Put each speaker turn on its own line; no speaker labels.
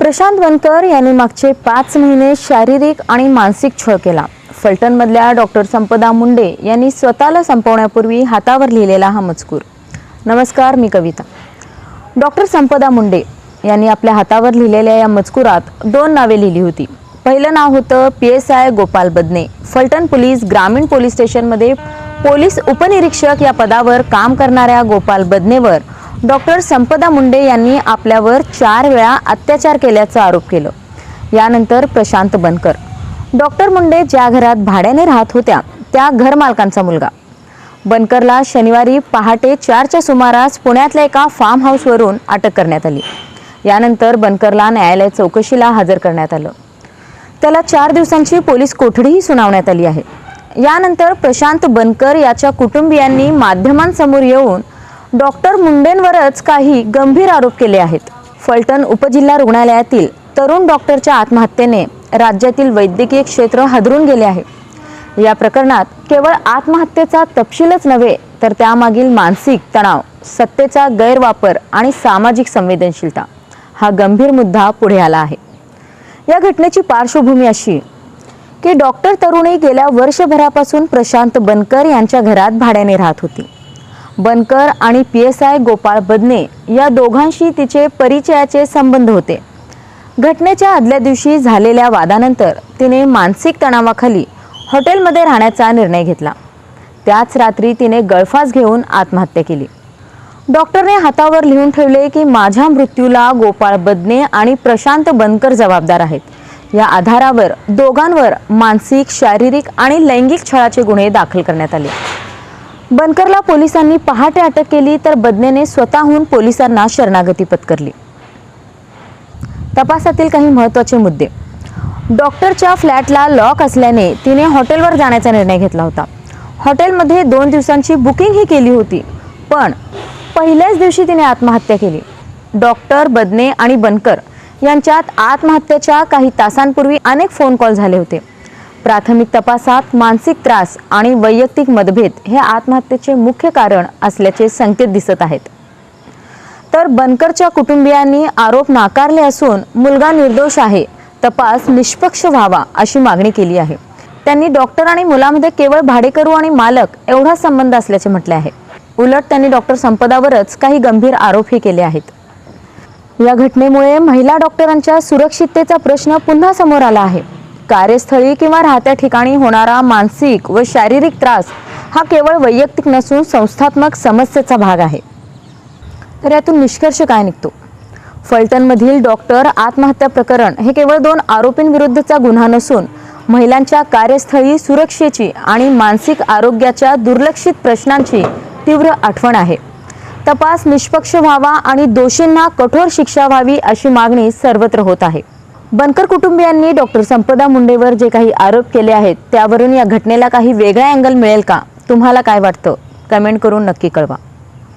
प्रशांत वनकर यांनी मागचे पाच महिने शारीरिक आणि मानसिक छळ केला. फलटणमधल्या डॉक्टर संपदा मुंडे यांनी स्वतःला संपवण्यापूर्वी हातावर लिहिलेला हा मजकूर. नमस्कार मी कविता. डॉक्टर संपदा मुंडे यांनी आपल्या हातावर लिहिलेल्या या मजकुरात दोन नावे लिहिली होती. पहिलं नाव होतं P S I Gopal Badne. Phaltan police ग्रामीण पोलीस स्टेशनमध्ये पोलीस उपनिरीक्षक या पदावर काम करणाऱ्या गोपाल बदनेवर डॉक्टर संपदा मुंडे यांनी आपल्यावर चार वेळा अत्याचार केल्याचा आरोप केलं. यानंतर प्रशांत बनकर. डॉक्टर मुंडे ज्या घरात भाड्याने राहत होत्या त्या घरमालकांचा मुलगा. बनकरला शनिवारी पहाटे चारच्या सुमारास पुण्यातल्या एका फार्म हाऊसवरून अटक करण्यात आली. यानंतर बनकरला न्यायालय चौकशीला हजर करण्यात आलं. त्याला चार दिवसांची पोलीस कोठडीही सुनावण्यात आली आहे. यानंतर प्रशांत बनकर याच्या कुटुंबियांनी माध्यमांसमोर येऊन डॉक्टर मुंडेंवरच काही गंभीर आरोप केले आहेत. फलटण उपजिल्हा रुग्णालयातील तरुण डॉक्टरच्या आत्महत्येने राज्यातील वैद्यकीय क्षेत्र हादरून गेले आहे. या प्रकरणात केवळ आत्महत्येचा तपशीलच नव्हे तर त्यामागील मानसिक तणाव सत्तेचा गैरवापर आणि सामाजिक संवेदनशीलता हा गंभीर मुद्दा पुढे आला आहे. या घटनेची पार्श्वभूमी अशी की डॉक्टर तरुणी गेल्या वर्षभरापासून प्रशांत बनकर यांच्या घरात भाड्याने राहत होती. बनकर आणि P S I Gopal Badne या दोघांशी तिचे परिचयाचे संबंध होते. घटनेच्या आदल्या दिवशी झालेल्या वादानंतर तिने मानसिक तणावाखाली हॉटेलमध्ये राहण्याचा निर्णय घेतला. त्याच रात्री तिने गळफास घेऊन आत्महत्या केली. डॉक्टरने हातावर लिहून ठेवले की माझ्या मृत्यूला गोपाळ बदने आणि प्रशांत बनकर जबाबदार आहेत. या आधारावर दोघांवर मानसिक शारीरिक आणि लैंगिक छळाचे गुन्हे दाखल करण्यात आले. बनकरला पोलिसांनी पहाटे अटक केली तर बदनेने स्वतःहून पोलिसांना शरणागती पत्करली. तपासातील काही महत्त्वाचे मुद्दे. डॉक्टरच्या फ्लॅटला लॉक असल्याने तिने हॉटेलवर जाण्याचा निर्णय घेतला होता. हॉटेलमध्ये दोन दिवसांची बुकिंगही केली होती पण पहिल्याच दिवशी तिने आत्महत्या केली. डॉक्टर बदने आणि बनकर यांच्यात आत्महत्येच्या काही तासांपूर्वी अनेक फोन कॉल झाले होते. प्राथमिक तपासात मानसिक त्रास आणि वैयक्तिक मतभेद हे आत्महत्येचे मुख्य कारण असल्याचे संकेत दिसत आहेत. तर बनकरच्या कुटुंबियांनी आरोप नाकारले असून मुलगा निर्दोष आहे तपास निष्पक्ष व्हावा अशी मागणी केली आहे. त्यांनी डॉक्टर आणि मुलामध्ये केवळ भाडेकरू आणि मालक एवढा संबंध असल्याचे म्हटले आहे. उलट त्यांनी डॉक्टर संपदावरच काही गंभीर आरोपही केले आहेत. या घटनेमुळे महिला डॉक्टरांच्या सुरक्षिततेचा प्रश्न पुन्हा समोर आला आहे. कार्यस्थळी किंवा राहत्या ठिकाणी होणारा मानसिक व शारीरिक त्रास हा केवळ वैयक्तिक नसून संस्थात्मक समस्येचा भाग आहे. तर यातून निष्कर्ष काय निघतो? फलटणमधील डॉक्टर आत्महत्या प्रकरण हे केवळ दोन आरोपींविरुद्धचा गुन्हा नसून महिलांच्या कार्यस्थळी सुरक्षेची आणि मानसिक आरोग्याच्या दुर्लक्षित प्रश्नांची तीव्र आठवण आहे. तपास निष्पक्ष व्हावा आणि दोषींना कठोर शिक्षा व्हावी अशी मागणी सर्वत्र होत आहे. बनकर कुटुंबियांनी डॉक्टर संपदा मुंडेवर जे काही आरोप केले आहेत त्यावरून या घटनेला काही वेगळा अँगल मिळेल का? तुम्हाला काय वाटतं? कमेंट करून नक्की कळवा.